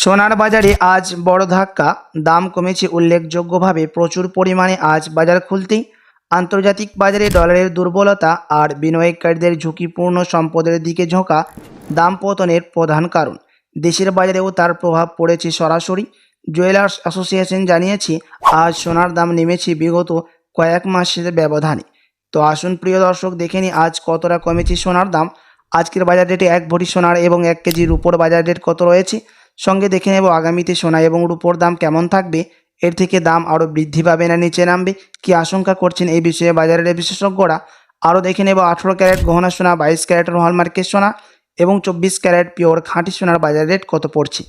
সোনার বাজারে আজ বড় ধাক্কা। দাম কমেছে উল্লেখযোগ্যভাবে। প্রচুর পরিমাণে আজ বাজার খুলতেই আন্তর্জাতিক বাজারে ডলারের দুর্বলতা আর বিনিয়োগকারীদের ঝুঁকিপূর্ণ সম্পদের দিকে ঝোঁকা দাম পতনের প্রধান কারণ। দেশের বাজারেও তার প্রভাব পড়েছে সরাসরি। জুয়েলার্স অ্যাসোসিয়েশন জানিয়েছে, আজ সোনার দাম নেমেছে বিগত কয়েক মাসের ব্যবধানে। তো আসুন প্রিয় দর্শক, দেখে নিই আজ কতটা কমেছে সোনার দাম। আজকের বাজার রেটে এক ভরি সোনার এবং এক কেজি রুপোর বাজার রেট কত রয়েছে? সঙ্গে দেখে নেব আগামীতে সোনা এবং রুপোর দাম কেমন থাকবে। এর থেকে দাম আরও বৃদ্ধি পাবে না নিচে নামবে? কি আশঙ্কা করছেন এই বিষয়ে বাজারের বিশেষজ্ঞরা? আরও দেখে নেব আঠেরো ক্যারেট গহনা সোনা, বাইশ ক্যারেটের হলমার্কের সোনা এবং চব্বিশ ক্যারেট পিওর খাঁটি সোনার বাজার রেট কত পড়ছে?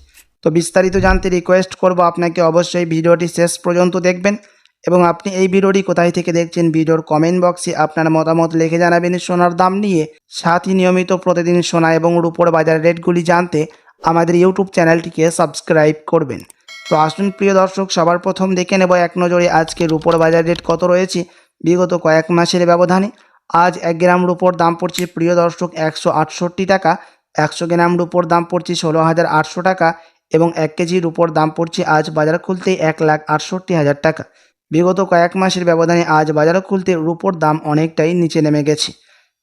তো বিস্তারিত জানতে রিকোয়েস্ট করব আপনাকে অবশ্যই ভিডিওটি শেষ পর্যন্ত দেখবেন এবং আপনি এই ভিডিওটি কোথায় থেকে দেখছেন ভিডিওর কমেন্ট বক্সে আপনার মতামত লিখে জানাবেন। সোনার দাম নিয়ে সাথে নিয়মিত প্রতিদিন সোনা এবং রুপোর বাজার রেটগুলি জানতে আমাদের ইউটিউব চ্যানেলটিকে সাবস্ক্রাইব করবেন। তো আসুন প্রিয় দর্শক, সবার প্রথম দেখে নেব এক নজরে আজকে রুপোর বাজার রেট কত রয়েছে। বিগত কয়েক মাসের ব্যবধানে আজ এক গ্রাম রুপোর দাম পড়ছে প্রিয় দর্শক একশো আটষট্টি টাকা, একশো গ্রাম রুপোর দাম পড়ছে ষোলো হাজার আটশো টাকা এবং এক কেজি রুপোর দাম পড়ছে আজ বাজার খুলতেই এক লাখ আটষট্টি হাজার টাকা। বিগত কয়েক মাসের ব্যবধানে আজ বাজার খুলতে রুপোর দাম অনেকটাই নিচে নেমে গেছে।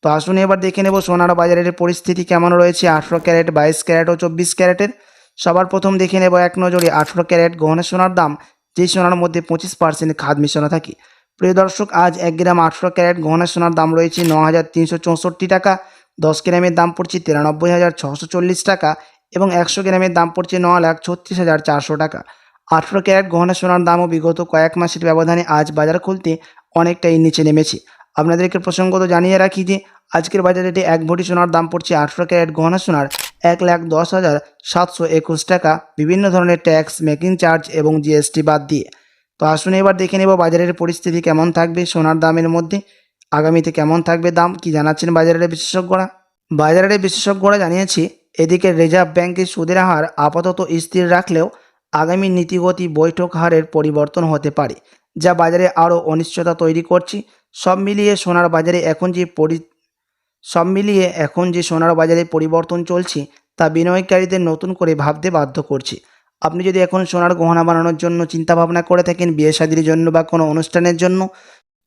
তো আসুন এবার দেখে নেব সোনার বাজারের পরিস্থিতি কেমন রয়েছে। আঠেরো ক্যারেট, বাইশ ক্যারেট ও চব্বিশ ক্যারেটের। সবার প্রথম দেখে নেব এক নজরে আঠেরো ক্যারেট গহনা সোনার দাম, যেই সোনার মধ্যে পঁচিশ পার্সেন্ট খাদ মিশানো থাকে। প্রিয় দর্শক, আজ এক গ্রাম আঠেরো ক্যারেট গহনা সোনার দাম রয়েছে ন হাজার তিনশো চৌষট্টি টাকা। দশ গ্রামের দাম পড়ছে তিরানব্বই হাজার ছশো চল্লিশ টাকা এবং একশো গ্রামের দাম পড়ছে ন লাখ ছত্রিশ হাজার চারশো টাকা। আঠেরো ক্যারেট গহনা সোনার দামও বিগত কয়েক মাসের ব্যবধানে আজ বাজার খুলতে অনেকটাই নিচে নেমেছে। আপনাদেরকে প্রসঙ্গত জানিয়ে রাখি যে, আজকের বাজারে এটি এক ভরি সোনার দাম পড়ছে আঠেরো ক্যারেট গহনা সোনার, এক লাখ দশ হাজার সাতশো একুশ টাকা। বিভিন্ন ধরনের ট্যাক্স, মেকিং চার্জ এবং জিএসটি বাদ দিয়ে। তো আসুন এবার দেখে নেব বাজারের পরিস্থিতি কেমন থাকবে, সোনার দামের মধ্যে আগামীতে কেমন থাকবে দাম, কি জানাচ্ছেন বাজারের বিশেষজ্ঞরা? বাজারের বিশেষজ্ঞরা জানিয়েছে, এদিকে রিজার্ভ ব্যাংকের সুদের হার আপাতত স্থির রাখলেও আগামী নীতিগতি বৈঠক হারের পরিবর্তন হতে পারে, যা বাজারে আরও অনিশ্চয়তা তৈরি করছে। সব মিলিয়ে সোনার বাজারে এখন যে পরি সব মিলিয়ে এখন যে সোনার বাজারে পরিবর্তন চলছে, তা বিনিয়োগকারীদের নতুন করে ভাবতে বাধ্য করছে। আপনি যদি এখন সোনার গহনা বানানোর জন্য চিন্তা ভাবনা করে থাকেন, বিয়ে শাদির জন্য বা কোনো অনুষ্ঠানের জন্য,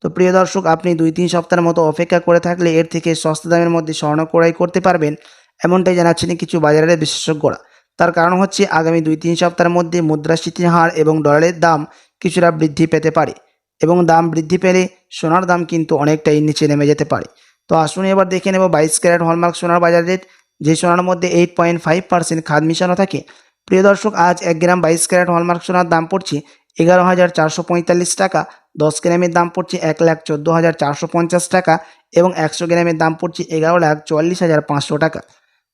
তো প্রিয় দর্শক, আপনি দুই তিন সপ্তাহের মতো অপেক্ষা করে থাকলে এর থেকে সস্তা দামের মধ্যে স্বর্ণ ক্রয় করতে পারবেন, এমনটাই জানাচ্ছেন কিছু বাজারের বিশেষজ্ঞরা। তার কারণ হচ্ছে, আগামী দুই তিন সপ্তাহের মধ্যে মুদ্রাস্ফীতির হার এবং ডলারের দাম কিছুটা বৃদ্ধি পেতে পারে। এবং দাম বৃদ্ধি পেলে সোনার দাম কিন্তু অনেকটাই নিচে নেমে যেতে পারে। তো আসুন এবার দেখে নেব বাইশ ক্যারেট হলমার্ক সোনার বাজার রেট, যে সোনার মধ্যে এইট পয়েন্ট ফাইভ পার্সেন্ট খাদ মিশানো থাকে। প্রিয় দর্শক, আজ এক গ্রাম বাইশ ক্যারেট হলমার্ক সোনার দাম পড়ছে এগারো হাজার চারশো পঁয়তাল্লিশ টাকা, দশ গ্রামের দাম পড়ছে এক লাখ চোদ্দ হাজার চারশো পঞ্চাশ টাকা এবং একশো গ্রামের দাম পড়ছে এগারো লাখ চুয়াল্লিশ হাজার পাঁচশো টাকা।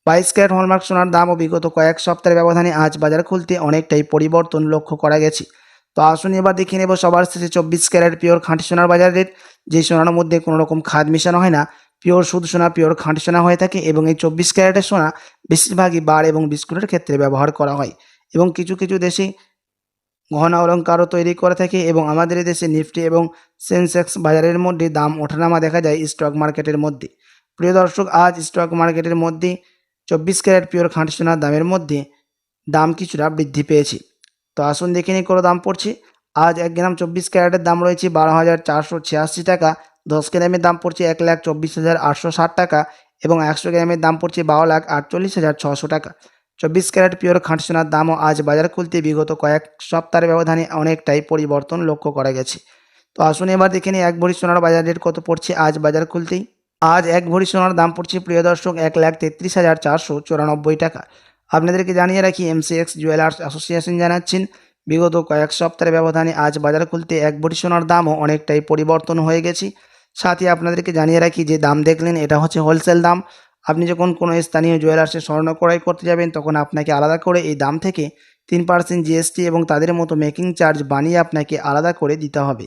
বাইশ ক্যারেট হলমার্ক সোনার দামও বিগত কয়েক সপ্তাহের ব্যবধানে আজ বাজার খুলতে অনেকটাই পরিবর্তন লক্ষ্য করা গেছে। তো আসুন এবার দেখে নেব সবার শেষে চব্বিশ ক্যারেট পিওর খাঁটি সোনার বাজার রেট। যে সোনার মধ্যে কোনো রকম খাদ মেশানো হয় না, পিওর সুদ সোনা পিওর খাঁটি সোনা হয়ে থাকে এবং এই চব্বিশ ক্যারেটের সোনা বেশিরভাগই বার এবং বিস্কুটের ক্ষেত্রে ব্যবহার করা হয় এবং কিছু কিছু দেশে গহনা অলঙ্কারও তৈরি করে থাকে এবং আমাদের দেশে নিফটি এবং সেন্সেক্স বাজারের মধ্যে দাম ওঠানামা দেখা যায় স্টক মার্কেটের মধ্যে। প্রিয় দর্শক, আজ স্টক মার্কেটের মধ্যে চব্বিশ ক্যারেট পিওর খাঁটি সোনার দামের মধ্যে দাম কিছুটা বৃদ্ধি পেয়েছে। তো আসুন দেখে নিই কোনো দাম পড়ছে। আজ এক গ্রাম চব্বিশ ক্যারেটের দাম রয়েছে বারো হাজার চারশো ছিয়াশি টাকা। দশ গ্রামের দাম পড়ছে এক লাখ চব্বিশ হাজার আটশো ষাট টাকা এবং একশো গ্রামের দাম পড়ছে বারো লাখ আটচল্লিশ হাজার ছশো টাকা। চব্বিশ ক্যারেট পিওর খাঁটি সোনার দামও আজ বাজার খুলতে বিগত কয়েক সপ্তাহের ব্যবধানে অনেকটাই পরিবর্তন লক্ষ্য করা গেছে। তো আসুন এবার দেখে নিই এক ভরি সোনার বাজার রেট কত পড়ছে আজ বাজার খুলতেই। আজ এক ভরি সোনার দাম পড়ছে প্রিয় দর্শক এক লাখ তেত্রিশ হাজার চারশো চুরানব্বই টাকা। আপনাদেরকে জানিয়ে রাখি এমসিএক্স জুয়েলার্স অ্যাসোসিয়েশন জানাচ্ছেন, বিগত কয়েক সপ্তাহের ব্যবধানে আজ বাজার খুলতে এক ভরি সোনার দামও অনেকটাই পরিবর্তন হয়ে গেছে। সাথে আপনাদেরকে জানিয়ে রাখি যে দাম দেখলেন, এটা হচ্ছে হোলসেল দাম। আপনি যখন কোনো স্থানীয় জুয়েলার্সে স্বর্ণ ক্রয় করতে যাবেন, তখন আপনাকে আলাদা করে এই দাম থেকে তিন পার্সেন্ট জিএসটি এবং তাদের মতো মেকিং চার্জ বানিয়ে আপনাকে আলাদা করে দিতে হবে।